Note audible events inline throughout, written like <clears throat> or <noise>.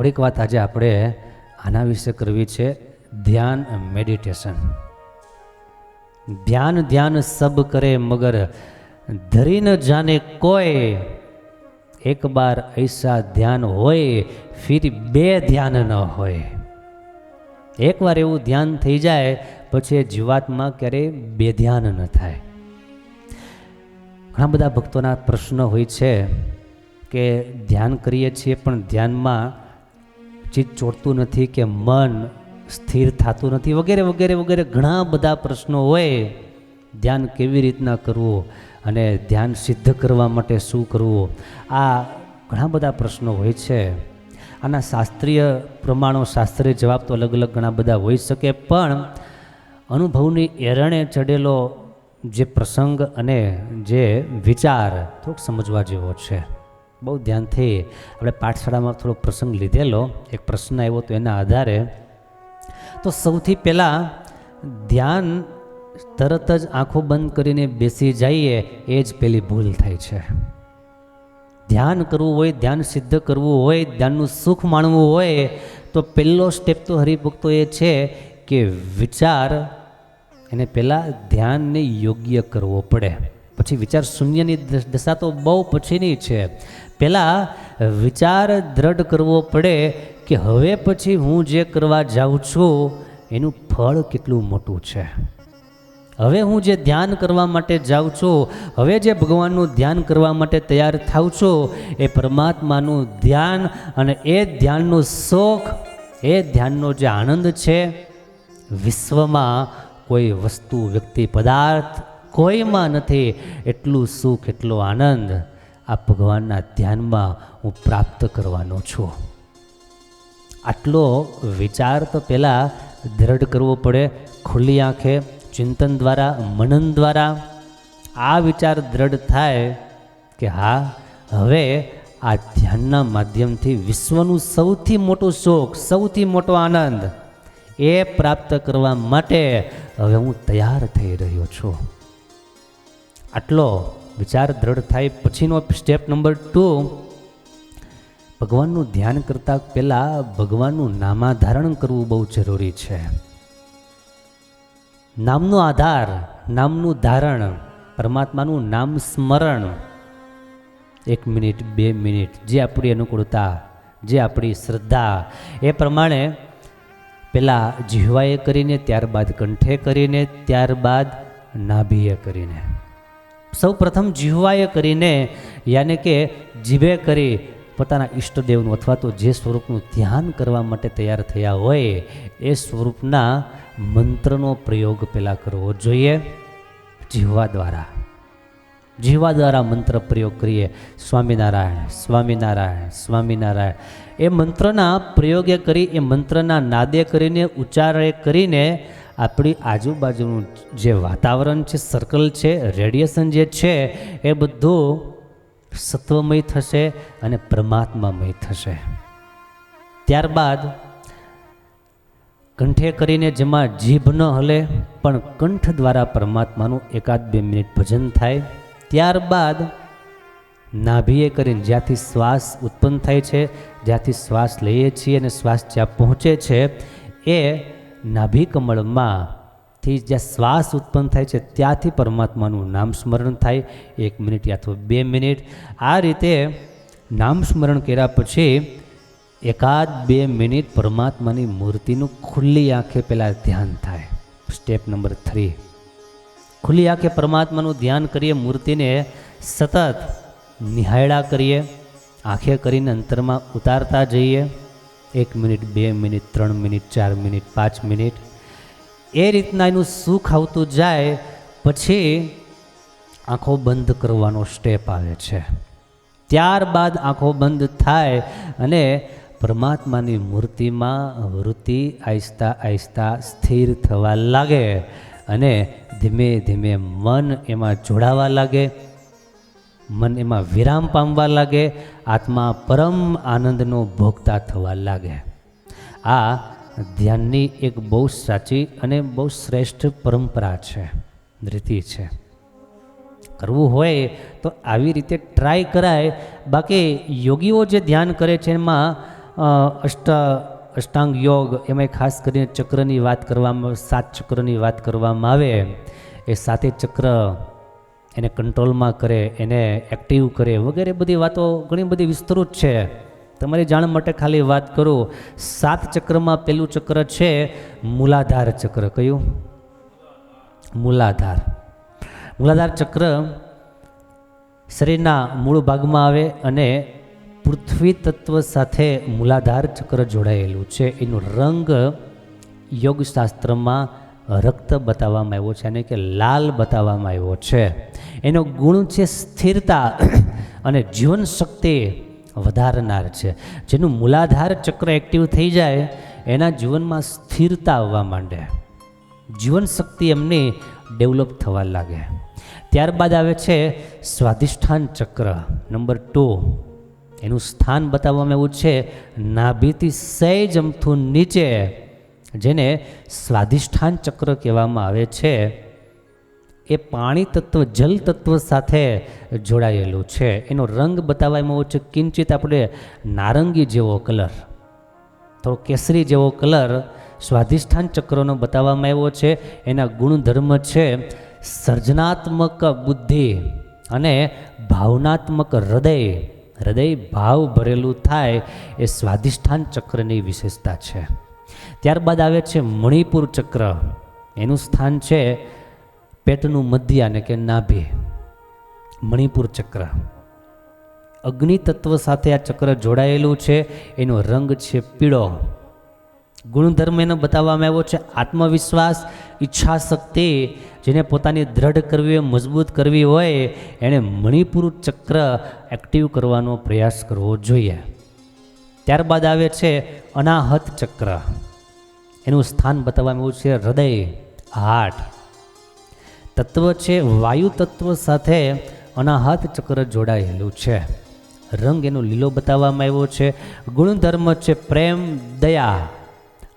થોડીક વાત આજે આપણે આના વિશે કરવી છે. ધ્યાન મેડિટેશન. ધ્યાન ધ્યાન સબ કરે મગર. ધરી ન જાને કોઈ એક બાર ऐसा ધ્યાન હોય, ફિર બે ધ્યાન ન હોય. એકવાર એવું ધ્યાન થઈ જાય, પછી એ જીવાતમાં ક્યારેય બે ધ્યાન ન થાય. ઘણા બધા ભક્તોના પ્રશ્નો હોય છે કે ધ્યાન કરીએ છીએ, પણ ધ્યાનમાં ચીજ ચોટતું નથી કે મન સ્થિર થતું નથી વગેરે વગેરે વગેરે ઘણા બધા પ્રશ્નો હોય. ધ્યાન કેવી રીતના કરવું અને ધ્યાન સિદ્ધ કરવા માટે શું કરવું? આ ઘણા બધા પ્રશ્નો હોય છે. આના શાસ્ત્રીય પ્રમાણો, શાસ્ત્રીય જવાબ તો અલગ અલગ ઘણા બધા હોઈ શકે, પણ અનુભવની એરણે ચડેલો જે પ્રસંગ અને જે વિચાર થોડોક સમજવા જેવો છે. બહુ ધ્યાનથી આપણે પાઠશાળામાં થોડો પ્રસંગ લીધેલો, એક પ્રશ્ન આવ્યો તો એના આધારે. તો સૌથી પહેલાં ધ્યાન તરત જ આંખો બંધ કરીને બેસી જઈએ, એ જ પેલી ભૂલ થાય છે. ધ્યાન કરવું હોય, ધ્યાન સિદ્ધ કરવું હોય, ધ્યાનનું સુખ માણવું હોય, તો પહેલો સ્ટેપ તો હરિભક્તો એ છે કે વિચાર, એને પહેલાં ધ્યાનને યોગ્ય કરવો પડે. પછી વિચાર શૂન્યની દશા તો બહુ પછીની છે. પહેલાં વિચાર દ્રઢ કરવો પડે કે હવે પછી હું જે કરવા જાઉં છું, એનું ફળ કેટલું મોટું છે. હવે હું જે ધ્યાન કરવા માટે જાઉં છું, હવે જે ભગવાનનું ધ્યાન કરવા માટે તૈયાર થાઉં છું, એ પરમાત્માનું ધ્યાન અને એ ધ્યાનનો શોખ, એ ધ્યાનનો જે આનંદ છે, વિશ્વમાં કોઈ વસ્તુ, વ્યક્તિ, પદાર્થ કોઈમાં નથી. એટલું સુખ, એટલો આનંદ આ ભગવાનના ધ્યાનમાં હું પ્રાપ્ત કરવાનો છું. આટલો વિચાર તો પહેલાં દ્રઢ કરવો પડે, ખુલ્લી આંખે, ચિંતન દ્વારા, મનન દ્વારા. આ વિચાર દ્રઢ થાય કે હા, હવે આ ધ્યાનના માધ્યમથી વિશ્વનું સૌથી મોટું સુખ સૌથી મોટો આનંદ એ પ્રાપ્ત કરવા માટે હવે હું તૈયાર થઈ રહ્યો છું. આટલો વિચાર દ્રઢ થાય. પછીનો સ્ટેપ નંબર ટુ ભગવાનનું ધ્યાન કરતાં પહેલાં ભગવાનનું નામાધારણ કરવું બહુ જરૂરી છે. નામનો આધાર, નામનું ધારણ, પરમાત્માનું નામ સ્મરણ. એક મિનિટ, બે મિનિટ, જે આપણી અનુકૂળતા, જે આપણી શ્રદ્ધા, એ પ્રમાણે પહેલાં જીહવાએ કરીને, ત્યારબાદ કંઠે કરીને, ત્યારબાદ નાભીએ કરીને. સૌ પ્રથમ જીહવાએ કરીને યાને કે જીભે કરી પોતાના ઈષ્ટદેવનું અથવા તો જે સ્વરૂપનું ધ્યાન કરવા માટે તૈયાર થયા હોય, એ સ્વરૂપના મંત્રનો પ્રયોગ પહેલાં કરવો જોઈએ જીહવા દ્વારા. જીવા દ્વારા મંત્ર પ્રયોગ કરીએ. સ્વામિનારાયણ સ્વામિનારાયણ સ્વામિનારાયણ. એ મંત્રના પ્રયોગે કરી, એ મંત્રના નાદે કરીને, ઉચ્ચારે કરીને આપણી આજુબાજુનું જે વાતાવરણ છે સર્કલ છે રેડિયેશન જે છે, એ બધું સત્વમય થશે અને પરમાત્મામય થશે. ત્યારબાદ કંઠે કરીને જેમાં જીભ ન હલે, પણ કંઠ દ્વારા પરમાત્માનું એકાદ બે મિનિટ ભજન થાય. ત્યારબાદ નાભીએ કરીને જ્યાંથી શ્વાસ ઉત્પન્ન થાય છે, જ્યાંથી શ્વાસ લઈએ છીએ અને શ્વાસ જ્યાં પહોંચે છે, એ નાભી કમળમાં થી જ્યાં શ્વાસ ઉત્પન્ન થાય છે, ત્યાંથી પરમાત્માનું નામ સ્મરણ થાય. એક મિનિટ અથવા બે મિનિટ. આ રીતે નામ સ્મરણ કર્યા પછી એકાદ બે મિનિટ પરમાત્માની મૂર્તિનું ખુલ્લી આંખે પહેલાં ધ્યાન થાય. Step number three. ખુલ્લી આંખે પરમાત્માનું ધ્યાન કરીએ, મૂર્તિને સતત નિહાળા કરીએ. આંખે કરીને અંતરમાં ઉતારતા જઈએ. એક મિનિટ, બે મિનિટ, ત્રણ મિનિટ, ચાર મિનિટ, પાંચ મિનિટ. એ રીતના એનું સુખ આવતું જાય, પછી આંખો બંધ કરવાનો સ્ટેપ આવે છે. ત્યારબાદ આંખો બંધ થાય અને પરમાત્માની મૂર્તિમાં વૃત્તિ આહિસ્તા આહિસ્તા સ્થિર થવા લાગે અને ધીમે ધીમે મન એમાં જોડાવા લાગે. મન એમાં વિરામ પામવા લાગે, આત્મા પરમ આનંદનો ભોગતા થવા લાગે. આ ધ્યાનની એક બહુ સાચી અને બહુ શ્રેષ્ઠ પરંપરા છે, રીતિ છે. કરવું હોય તો આવી રીતે ટ્રાય કરાય. બાકી યોગીઓ જે ધ્યાન કરે છે એમાં અષ્ટ, અષ્ટાંગ યોગ એમાં ખાસ કરીને ચક્રની વાત કરવામાં, સાત ચક્રની વાત કરવામાં આવે, એ સાતે ચક્ર એને કંટ્રોલમાં કરે, એને એક્ટિવ કરે વગેરે બધી વાતો ઘણી બધી વિસ્તૃત છે. તમારી જાણ માટે ખાલી વાત કરું, સાત ચક્રમાં પેલું ચક્ર છે મૂલાધાર ચક્ર. કયું? મૂલાધાર. મૂલાધાર ચક્ર શરીરના મૂળ ભાગમાં આવે અને પૃથ્વી તત્વ સાથે મૂલાધાર ચક્ર જોડાયેલું છે. એનો રંગ યોગશાસ્ત્રમાં રક્ત બતાવવામાં આવ્યો છે અને કે લાલ બતાવવામાં આવ્યો છે. એનો ગુણ છે સ્થિરતા <clears throat> અને જીવન શક્તિ વધારનાર છે. જેનું મૂલાધાર ચક્ર એક્ટિવ થઈ જાય, એના જીવનમાં સ્થિરતા આવવા માંડે. જીવન શક્તિ એમની ડેવલપ થવા લાગે. ત્યારબાદ આવે છે સ્વાધિષ્ઠાન ચક્ર, નંબર ટુ. એનું સ્થાન બતાવવામાં એવું છે, નાભીથી સહેજ અમથું નીચે જેને સ્વાધિષ્ઠાન ચક્ર કહેવામાં આવે છે, એ પાણી તત્વ, જલ તત્વ સાથે જોડાયેલું છે. એનો રંગ બતાવવામાં આવ્યો છે, કિંચિત આપણે નારંગી જેવો કલર. થોડો કેસરી જેવો કલર સ્વાધિષ્ઠાન ચક્રનો બતાવવામાં આવ્યો છે. એના ગુણધર્મ છે સર્જનાત્મક બુદ્ધિ અને ભાવનાત્મક હૃદય. હૃદય ભાવ ભરેલું થાય એ સ્વાધિષ્ઠાન ચક્રની વિશેષતા છે. ત્યારબાદ આવે છે મણિપુર ચક્ર. એનું સ્થાન છે પેટનું મધ્ય અને કે નાભી. મણિપુર ચક્ર. અગ્નિ તત્વ સાથે આ ચક્ર જોડાયેલું છે. એનો રંગ છે પીળો. ગુણધર્મ એનો બતાવવામાં આવ્યો છે આત્મવિશ્વાસ ઈચ્છા શક્તિ જેને પોતાની દ્રઢ કરવી હોય, મજબૂત કરવી હોય, એણે મણિપુર ચક્ર એક્ટિવ કરવાનો પ્રયાસ કરવો જોઈએ. ત્યારબાદ આવે છે અનાહત ચક્ર. એનું સ્થાન બતાવવામાં આવ્યું છે હૃદય હાર્ટ તત્વ છે વાયુ તત્વ સાથે અનાહત ચક્ર જોડાયેલું છે. રંગ એનો લીલો બતાવવામાં આવ્યો છે. ગુણધર્મ છે પ્રેમ, દયા.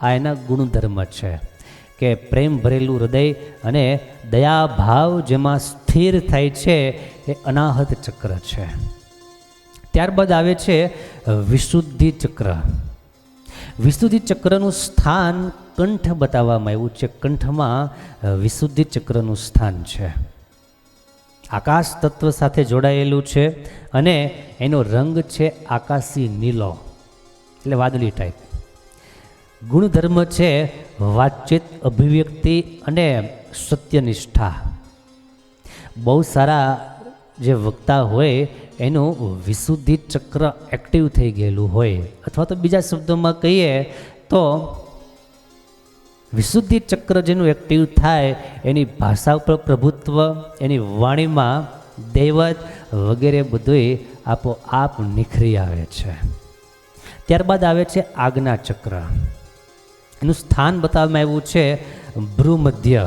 આ એના ગુણધર્મ છે કે પ્રેમ ભરેલું હૃદય અને દયા ભાવ જેમાં સ્થિર થાય છે એ અનાહત ચક્ર છે. ત્યારબાદ આવે છે વિશુદ્ધિ ચક્ર. વિશુદ્ધિ ચક્રનું સ્થાન કંઠ બતાવવામાં આવ્યું છે. કંઠમાં વિશુદ્ધિ ચક્રનું સ્થાન છે. આકાશ તત્વ સાથે જોડાયેલું છે અને એનો રંગ છે આકાશી નીલો. એટલે વાદળી ટાઈપ ગુણધર્મ છે વાતચીત, અભિવ્યક્તિ અને સત્યનિષ્ઠા. બહુ સારા જે વક્તા હોય એનું વિશુદ્ધિ ચક્ર એક્ટિવ થઈ ગયેલું હોય, અથવા તો બીજા શબ્દોમાં કહીએ તો વિશુદ્ધિ ચક્ર જેનું એક્ટિવ થાય, એની ભાષા ઉપર પ્રભુત્વ, એની વાણીમાં દૈવત વગેરે બધુંય આપોઆપ નિખરી આવે છે. ત્યારબાદ આવે છે આજ્ઞા ચક્ર. એનું સ્થાન બતાવવામાં આવ્યું છે ભ્રુમધ્ય,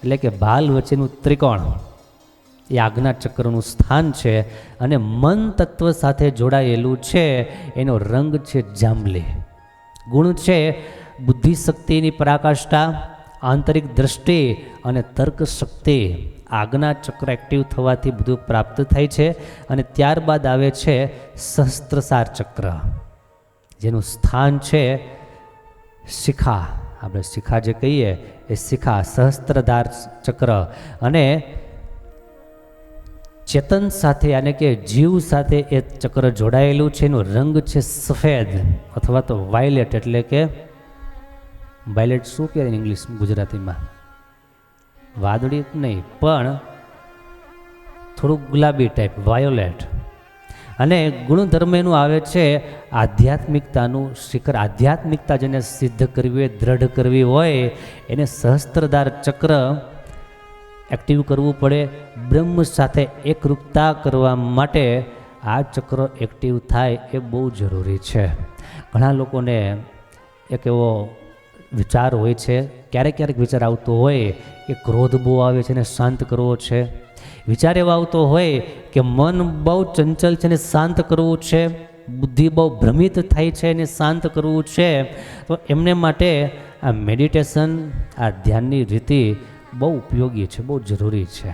એટલે કે બાલ વચ્ચેનું ત્રિકોણ. એ આજ્ઞા ચક્રનું સ્થાન છે અને મન તત્વ સાથે જોડાયેલું છે, એનો રંગ છે જાંબલી. ગુણ છે બુદ્ધિ શક્તિની પરાકાષ્ઠા, આંતરિક દ્રષ્ટિ અને તર્ક શક્તિ ચક્ર એક્ટિવ થવાથી બધું પ્રાપ્ત થાય છે અને ત્યારબાદ આવે છે સહસ્ત્રસાર ચક્ર. જેનું સ્થાન છે શિખા. આપણે શિખા જે કહીએ, એ શિખા, સહસ્ત્રધાર ચક્ર. અને ચેતન સાથે આને કે જીવ સાથે એ ચક્ર જોડાયેલું છે, એનો રંગ છે સફેદ અથવા તો વાયલેટ એટલે કે વાયલેટ શું કહેવાય ઇંગ્લિશ ગુજરાતીમાં? વાદળી નહીં, પણ થોડુંક ગુલાબી ટાઈપ વાયોલેટ અને ગુણધર્મ એનું આવે છે આધ્યાત્મિકતાનું શિખર. આધ્યાત્મિકતા જેને સિદ્ધ કરવી હોય, દ્રઢ કરવી હોય, એને સહસ્ત્રધાર ચક્ર એક્ટિવ કરવું પડે, બ્રહ્મ સાથે એકરૂપતા કરવા માટે આ ચક્ર એક્ટિવ થાય એ બહુ જરૂરી છે. ઘણા લોકોને એક એવો વિચાર હોય છે, ક્યારેક ક્યારેક વિચાર આવતો હોય કે ક્રોધ બહુ આવે છે ને શાંત કરવો છે. વિચાર એવો આવતો હોય કે મન બહુ ચંચલ છે ને શાંત કરવું છે, બુદ્ધિ બહુ ભ્રમિત થાય છે એને શાંત કરવું છે. તો એમને માટે આ મેડિટેશન, આ ધ્યાનની રીતિ બહુ ઉપયોગી છે, બહુ જરૂરી છે.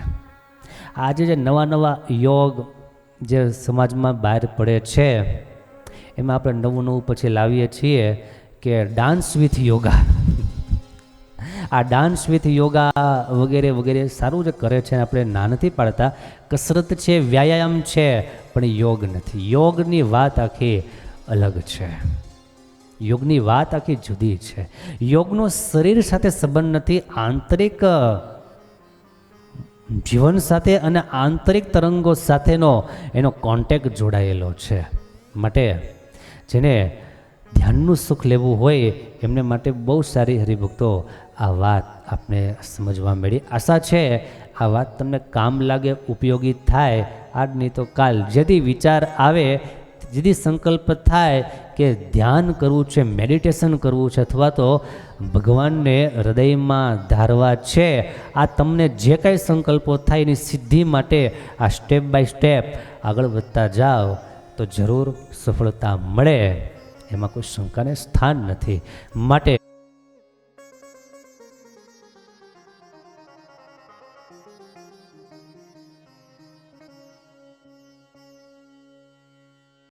આજે જે નવા નવા યોગ જે સમાજમાં બહાર પડે છે, એમાં આપણે નવું નવું પછી લાવીએ છીએ કે ડાન્સ વિથ યોગા આ ડાન્સ વિથ યોગા વગેરે વગેરે સારું જે કરે છે આપણે ના નથી પાડતા. કસરત છે, વ્યાયામ છે, પણ યોગ નથી. યોગની વાત આખી અલગ છે. યોગની વાત આખી જુદી છે. યોગનો શરીર સાથે સંબંધ નથી, આંતરિક જીવન સાથે અને આંતરિક તરંગો સાથેનો એનો કોન્ટેક જોડાયેલો છે. માટે જેને ધ્યાનનું સુખ લેવું હોય, એમને માટે બહુ સારી હરિભક્તો આ વાત આપણે સમજવા મળી. આશા છે આ વાત તમને કામ લાગે, ઉપયોગી થાય આજ નહીં તો કાલ જેથી વિચાર આવે, જેથી સંકલ્પ થાય કે ધ્યાન કરવું છે મેડિટેશન કરવું છે અથવા તો ભગવાનને હૃદયમાં ધારવા છે, આ તમને જે કાંઈ સંકલ્પો થાય એની સિદ્ધિ માટે આ સ્ટેપ બાય સ્ટેપ આગળ વધતા જાઓ તો જરૂર સફળતા મળે. એમાં કોઈ શંકાને સ્થાન નથી. માટે